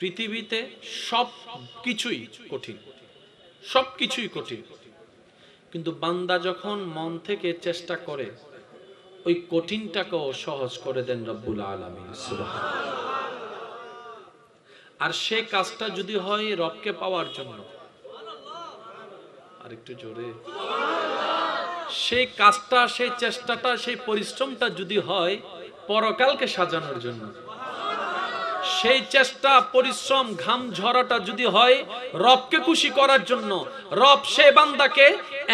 পৃথিবীতে সব কিছুই কঠিন, সব কিছুই কঠিন। কিন্তু বান্দা যখন মন থেকে চেষ্টা করে, ওই কঠিনটাকেও সহজ করে দেন রব্বুল আলমী আর সে কাজটা যদি হয় রবকে পাওয়ার জন্য। আর একটু জোরে। সেই কাজটা সেই চেষ্টাটা সেই পরিশ্রমটা যদি হয়, পরকালকে সাজানোর জন্য। সেই চেষ্টা, পরিশ্রম, ঘাম ঝরাটা যদি হয়, রবকে খুশি করার জন্য। রব সে বান্দাকে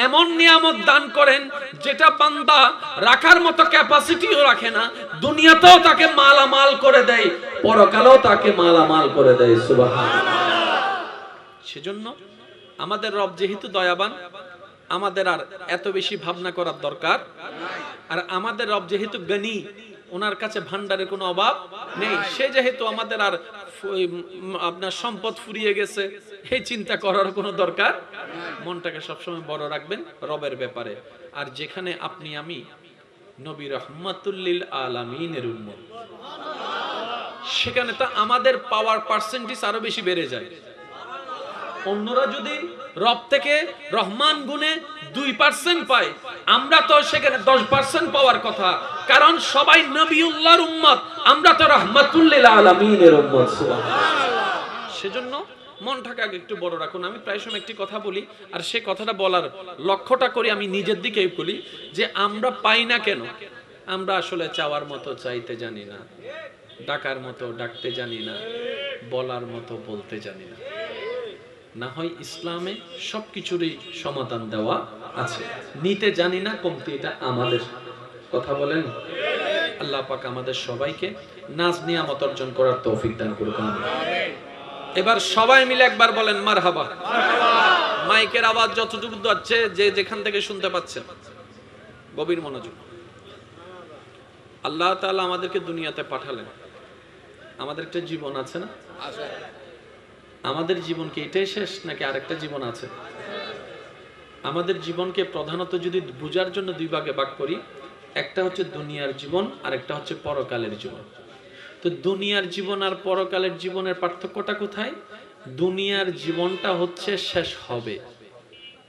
এমন নিয়ামত দান করেন, যেটা বান্দা রাখার মতো ক্যাপাসিটিও রাখে না, দুনিয়াতেও তাকে মালামাল করে দেয়, পরকালেও তাকে মালামাল করে দেয় সুবাহান সেজন্য আমাদের রব যেহেতু দয়াবান, আমাদের আর এত বেশি ভাবনা করার দরকার। আর আমাদের রব যেহেতু জ্ঞানী ওনার কাছে ভান্ডারের কোনো অভাব নেই। সে যেহেতু আমাদের আর আপনার সম্পদ ফুরিয়ে গেছে এই চিন্তা করার কোনো দরকার মনটাকে সবসময় বড় রাখবেন রবের ব্যাপারে। আর যেখানে আপনি, আমি, নবী রহমাতুল্লিল আলামিনের উন্মত সেখানে তো আমাদের পাওয়ার পার্সেন্টেজ আরও বেশি বেড়ে যায়। অন্যরা যদি রব থেকে রহমান গুণে দুই পার্সেন্ট পায়, আমরা তো সেখানে দশ পার্সেন্ট পাওয়ার কথা। কারণ সবাই নবীউল্লাহর উম্মত, আমরা তো রহমাতুল্লিল উম্মত সেজন্য মনটাকে আগে একটু বড় রাখুন। আমি প্রায় সময় একটি কথা বলি, আর সে কথাটা বলার লক্ষ্যটা করি, আমি নিজের দিকেই বলি যে আমরা পাই না কেন? আমরা আসলে চাওয়ার মতো চাইতে জানি না, ডাকার মতো ডাকতে জানি না, বলার মতো বলতে জানি না। না হয় ইসলামে সবকিছুরই সমাধান দেওয়া আছে। নিতে জানি না, কমতি এটা আমাদের। কথা বলেন? আল্লাহ পাক আমাদের সবাইকে নাজ নিয়ামত অর্জন করার তৌফিক দান আমিন। এবার সবাই মিলে একবার বলেন মার হাবা মাইকের আওয়াজ যতটুকু যাচ্ছে, যে যেখান থেকে শুনতে পাচ্ছেন গভীর মনোযোগ। আল্লাহ তাআলা আমাদেরকে দুনিয়াতে পাঠালেন। আমাদের একটা জীবন আছে না? আমাদের জীবন কি এটাই শেষ নাকি আরেকটা জীবন আছে? আমাদের জীবনকে প্রধানত যদি বোঝার জন্য দুই ভাগে ভাগ করি, একটা হচ্ছে দুনিয়ার জীবন আর একটা হচ্ছে পরকালের জীবন। তো দুনিয়ার জীবন আর পরকালের জীবনের পার্থক্যটা কোথায়? দুনিয়ার জীবনটা হচ্ছে শেষ হবে।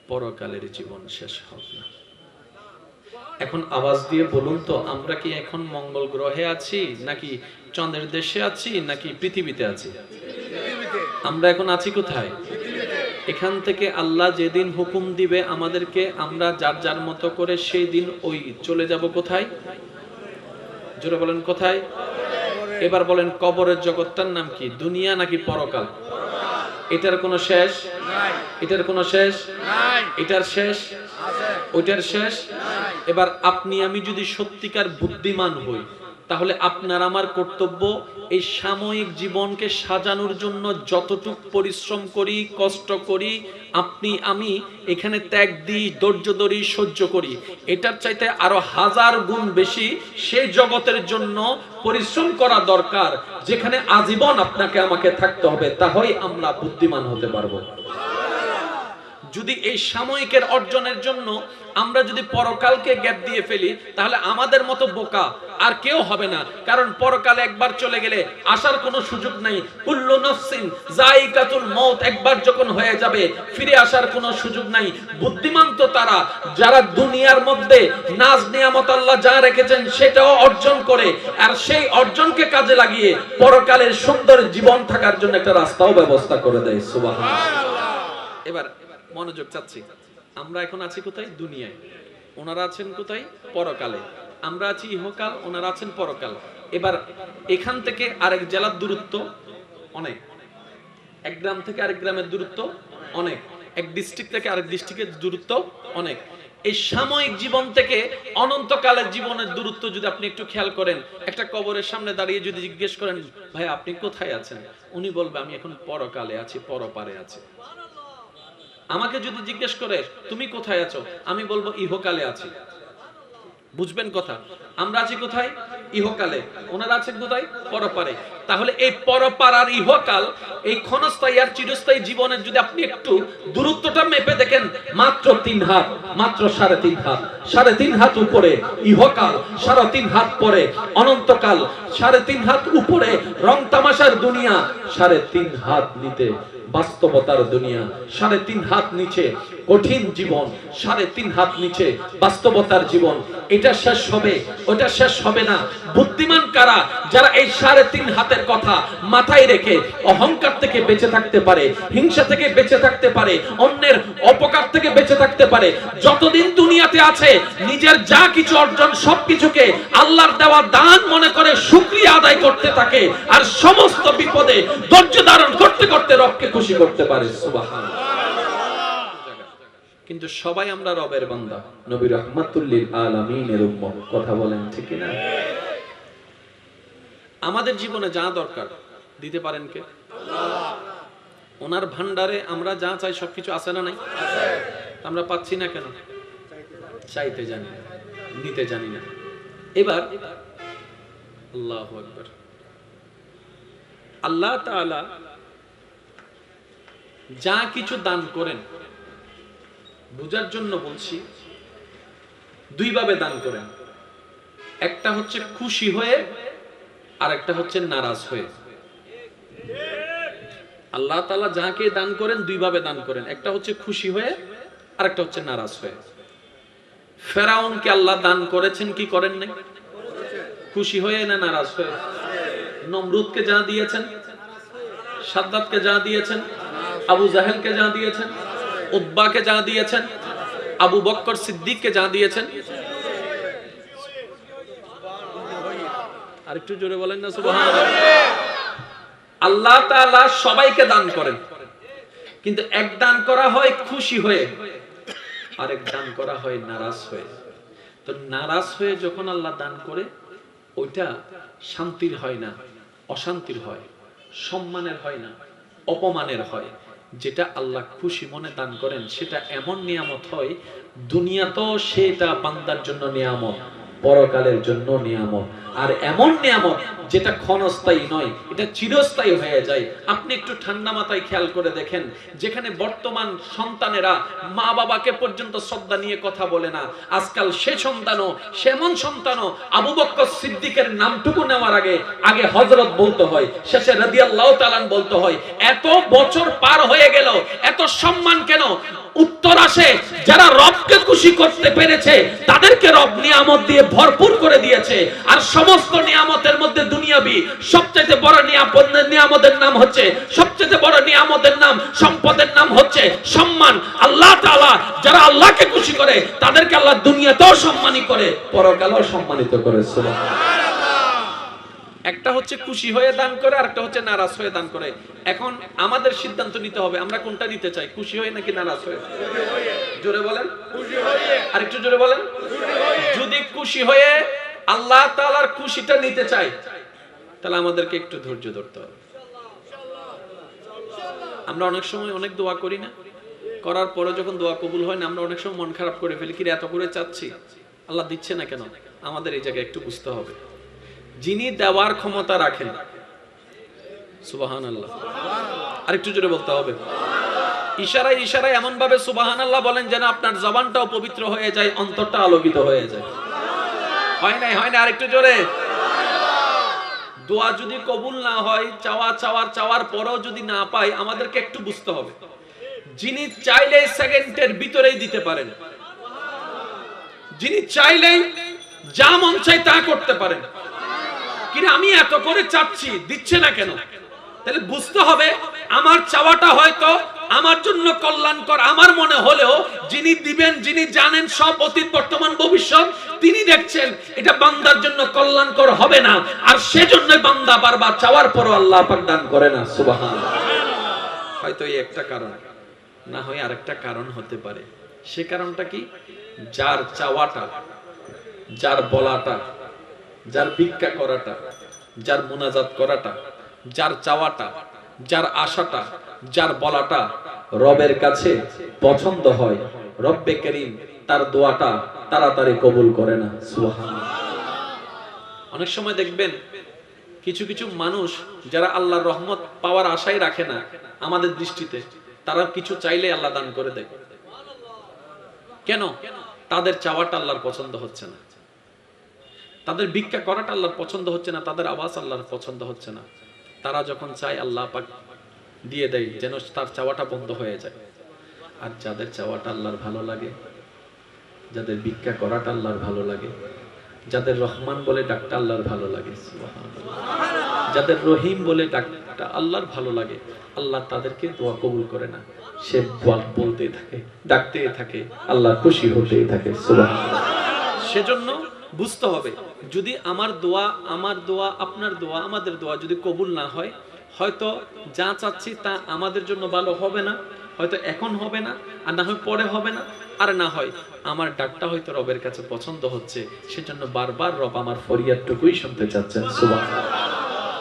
পরকালের জীবন শেষ হবে না। এখন আওয়াজ দিয়ে বলুন তো, আমরা কি এখন মঙ্গল গ্রহে আছি, নাকি চন্দ্রের দেশে আছি, নাকি পৃথিবীতে আছি? আমরা এখন আছি কোথায়? এখান থেকে আল্লাহ যেদিন হুকুম দিবে আমাদেরকে, আমরা যার যার মতো করে সেই দিন ওই চলে যাব কোথায়? জোরে বলেন কোথায়? এবার বলেন কবরের জগৎটার নাম কি? দুনিয়া নাকি পরকাল? এটার কোনো শেষ? এটার কোনো শেষ? এটার শেষ? ওইটার শেষ? এবার আপনি, আমি যদি সত্যিকার বুদ্ধিমান হই তাহলে আপনার আমার কর্তব্য এই সাময়িক জীবনকে সাজানোর জন্য যতটুক পরিশ্রম করি, কষ্ট করি, আপনি, আমি এখানে ত্যাগ দিই, ধৈর্য ধরি, সহ্য করি। এটার চাইতে আরও হাজার গুণ বেশি সেই জগতের জন্য পরিশ্রম করা দরকার, যেখানে আজীবন আপনাকে আমাকে থাকতে হবে। তাহলেই আমরা বুদ্ধিমান হতে পারব। যদি এই সাময়িকের অর্জনের জন্য আমরা যদি পরকালকে গ্যাপ দিয়ে ফেলি, তাহলে আমাদের মতো বোকা আর কেউ হবে না। কারণ পরকালে একবার চলে গেলে আসার কোনো সুযোগ নাই। কুল্লু নফসিন জাইকাতুল মউত একবার যখন হয়ে যাবে, ফিরে আসার কোনো সুযোগ নাই। বুদ্ধিমান তো তারা, যারা দুনিয়ার মধ্যে নাজ নিয়ামত আল্লাহ যা রেখেছেন সেটাও অর্জন করে, আর সেই অর্জনকে কাজে লাগিয়ে পরকালের সুন্দর জীবন থাকার জন্য একটা রাস্তাও ব্যবস্থা করে দেয়। সুবহানাল্লাহ। এবার মনোযোগ চাচ্ছি। আমরা এখন আছি কোথায়? দুনিয়ায়। ওনারা আছেন কোথায়? পরকালে। আমরা আছি ইহকাল, ওনারা আছেন পরকাল। এবার এখান থেকে আরেক জেলার দূরত্ব অনেক। এক গ্রাম থেকে আরেক গ্রামের দূরত্ব অনেক। এক ডিস্ট্রিক্ট থেকে আরেক ডিস্ট্রিক্টের দূরত্ব অনেক। এই সাময়িক জীবন থেকে অনন্তকালের জীবনের দূরত্ব যদি আপনি একটু খেয়াল করেন, একটা কবরের সামনে দাঁড়িয়ে যদি জিজ্ঞেস করেন, ভাই, আপনি কোথায় আছেন? উনি বলবে, আমি এখন পরকালে আছি, পরপারে আছি। আমাকে যদি জিজ্ঞেস করে তুমি কোথায় আছো? আমি বলব ইহকালে আছি। বুঝবেন কথা? আমরা আছি কোথায়? ইহকালে। ওনারা আছেন কোথায়? পরপারে। তাহলে এই পরপার আর ইহকাল, এই ক্ষণস্থায়ী আর চিরস্থায়ী জীবনের যদি আপনি একটু দূরত্বটা মেপে দেখেন, মাত্র তিন হাত, মাত্র সাড়ে তিন হাত। সাড়ে তিন হাত উপরে ইহকাল, সাড়ে তিন হাত পরে অনন্তকাল, সাড়ে তিন হাত উপরে রং তামাশার দুনিয়া, সাড়ে তিন হাত নিতে বাস্তবতার দুনিয়া, সাড়ে তিন হাত নিচে কঠিন জীবন, সাড়ে তিন হাত নিচে বাস্তবতার জীবন। এটা শেষ হবে ওটা শেষ হবে না। বুদ্ধিমান কারা? যারা এই সাড়ে তিন হাতের কথা মাথায় রেখে অহংকার থেকে বেঁচে থাকতে পারে, হিংসা থেকে বেঁচে থাকতে পারে, অন্যের অপকার থেকে বেঁচে থাকতে পারে, যতদিন দুনিয়াতে আছে, নিজের যা কিছু অর্জন সবকিছুকে আল্লাহর দেওয়া দান মনে করে শুকরিয়া আদায় করতে থাকে, আর সমস্ত বিপদে ধৈর্য ধারণ করতে করতে রবকে খুশি করতে পারে, সুবহানাল্লাহ। কিন্তু সবাই আমরা রবের বান্দা। নবী রহমাতুল্লিল আলামিনের উম্মত, কথা বলেন ঠিক না আমাদের জীবনে যা দরকার, দিতে পারেন কে? ওনার ভান্ডারে আমরা যা চাই সবকিছু আছে না নাই? আমরা পাচ্ছি না কেন? চাইতে জানি, নিতে জানি না। এবার, আল্লাহ আকবার। আল্লাহ তাআলা যা কিছু দান করেন বুঝার জন্য বলছি, দুই ভাবে দান করেন। একটা হচ্ছে খুশি হয়ে আর একটা হচ্ছে নারাজ হয়ে। আল্লাহ তালা যাকে দান করেন, দুই ভাবে দান করেন। একটা হচ্ছে খুশি হয়ে আর একটা হচ্ছে নারাজ হয়ে। ফেরাউনকে আল্লাহ দান করেছেন কি করেন নাই? খুশি হয়ে না নারাজ হয়ে? নমরুদকে যা দিয়েছেন, সাদ্দাতকে যা দিয়েছেন, আবু জাহেলকে যা দিয়েছেন উদ্বাকে যা দিয়েছেন, আবু বক্কর সিদ্দিককে যা দিয়েছেন। আরেকটু জোরে বলেন না আল্লাহ সবাইকে দান করেন। কিন্তু এক দান করা হয় খুশি হয়ে আরেক দান করা হয় নারাজ হয়ে। তো নারাজ হয়ে যখন আল্লাহ দান করে, ওইটা শান্তির হয় না, অশান্তির হয়, সম্মানের হয় না, অপমানের হয়। যেটা আল্লাহ খুশি মনে দান করেন, সেটা এমন নিয়ামত হয়, দুনিয়াতেও সেটা বান্দার জন্য নিয়ামত। পরকালের জন্য নিয়ামত। আর এমন নিয়ামত যেটা ক্ষণস্থায়ী নয়, এটা চিরস্থায়ী হয়ে যায়। আপনি একটু ঠান্ডা মাথায় খেয়াল করে দেখেন, যেখানে বর্তমান সন্তানেরা মা বাবাকে পর্যন্ত শ্রদ্ধা নিয়ে কথা বলে না। আজকাল সে সন্তানও সেমন সন্তানও আবু বক্কর সিদ্দিকের নামটুকু নেওয়ার আগে আগে হজরত বলতে হয়, শেষে রাদিয়াল্লাহু তাআলা বলতে হয়, এত বছর পার হয়ে গেল, এত সম্মান কেন? উত্তর আসে, যারা রবকে খুশি করতে পেরেছে, তাদেরকে রব নিয়ামত দিয়ে ভরপুর করে দিয়েছে। আর সমস্ত নিয়ামতের মধ্যে দুনিয়াবি সবচেয়ে বড় নিয়ামত নিয়ামতের নাম হচ্ছে সবচেয়ে বড় নিয়ামতের নাম, সম্পদের নাম হচ্ছে সম্মান। আল্লাহ তাআলা যারা আল্লাহকে খুশি করে, তাদেরকে আল্লাহ দুনিয়াতেও সম্মানী করে, পরকালেও সম্মানিত করে, সুবহানাল্লাহ। একটা হচ্ছে খুশি হয়ে দান করে, আর একটা হচ্ছে নারাজ হয়ে দান করে। এখন আমাদের সিদ্ধান্ত নিতে হবে, আমরা কোনটা নিতে চাই, খুশি হয়ে নাকি নারাজ হয়ে? জোরে বলেন। আর একটু জোরে বলেন। যদি খুশি হয়ে আল্লাহ তাআলার খুশিটা নিতে চাই তাহলে আমাদেরকে একটু ধৈর্য ধরতে হবে। আমরা অনেক সময় অনেক দোয়া করি না। করার পরে যখন দোয়া কবুল হয় না, আমরা অনেক সময় মন খারাপ করে ফেলি, কি এত করে চাচ্ছি? আল্লাহ দিচ্ছে না কেন? আমাদের এই জায়গায় একটু বুঝতে হবে। যিনি দেওয়ার ক্ষমতা রাখেন। সুবাহান আল্লাহ আরেকটু জোরে বলতে হবে। ইশারায় ইশারায় এমন ভাবে সুবাহান আল্লাহ বলেন যেন আপনার জবানটাও পবিত্র হয়ে যায়, অন্তরটা আলোকিত হয়ে যায়। হয় নাই, হয় না আরেকটু জোরে। দোয়া যদি কবুল না হয়, চাওয়া, চাওয়ার চাওয়ার পরেও যদি না পাই, আমাদেরকে একটু বুঝতে হবে। যিনি চাইলে সেকেন্ডের ভিতরেই দিতে পারেন। যিনি চাইলেই যা মন চাই তা করতে পারেন। কিরে আমি এত করে চাচ্ছি, দিচ্ছে না কেন? তাহলে বুঝতে হবে, আমার চাওয়াটা হয়তো আমার জন্য কল্যাণকর। আমার মনে হলেও যিনি দিবেন, যিনি জানেন সব অতীত, বর্তমান, ভবিষ্যৎ, তিনি দেখছেন, এটা বান্দার জন্য কল্যাণকর হবে না। আর সেজন্য বান্দা বারবার চাওয়ার পরও আল্লাহ পাক দান করে না সুবহান হয়তো এই একটা কারণ, না হয় আরেকটা কারণ হতে পারে। সে কারণটা কি? যার চাওয়াটা, যার বলাটা যার ভিক্ষা করাটা, যার মোনাজাত করাটা, যার চাওয়াটা, যার আশাটা, যার বলাটা রবের কাছে পছন্দ হয়, রব্বে করিম তার দোয়াটা তাড়াতাড়ি কবুল করে না। অনেক সময় দেখবেন কিছু কিছু মানুষ যারা আল্লাহর রহমত পাওয়ার আশাই রাখে না আমাদের দৃষ্টিতে, তারা কিছু চাইলে আল্লাহ দান করে দেয়। কেন? তাদের চাওয়াটা আল্লাহর পছন্দ হচ্ছে না। তাদের ভিক্ষা করাটা আল্লাহর পছন্দ হচ্ছে না, তাদের আওয়াজ আল্লাহর পছন্দ হচ্ছে না। তারা যখন চায়, আল্লাহ পাক দিয়ে দেয়, যেন তার চাওয়াটা বন্ধ হয়ে যায়। আর যাদের চাওয়াটা আল্লাহর ভালো লাগে, যাদের ভিক্ষা করাটা আল্লাহর ভালো লাগে, যাদের রহমান বলে ডাকটা আল্লাহর ভালো লাগে যাদের রহিম বলে ডাকটা আল্লাহর ভালো লাগে, আল্লাহ তাদেরকে দোয়া কবুল করে না। সে বল- বলতেই থাকে, ডাকতেই থাকে, আল্লাহ খুশি হতেই থাকে, সুবহানাল্লাহ। সেজন্য বুঝতে হবে, যদি আমার দোয়া আমার দোয়া, আপনার দোয়া, আমাদের দোয়া যদি কবুল না হয়, হয়তো যা চাচ্ছি তা আমাদের জন্য ভালো হবে না, হয়তো এখন হবে না, আর না হয় পরে হবে না, আর না হয় আমার ডাকটা হয়তো রবের কাছে পছন্দ হচ্ছে, সেজন্য বারবার রব আমার ফরিয়াদটুকুই শুনতে চাচ্ছেন, সুবহানাল্লাহ।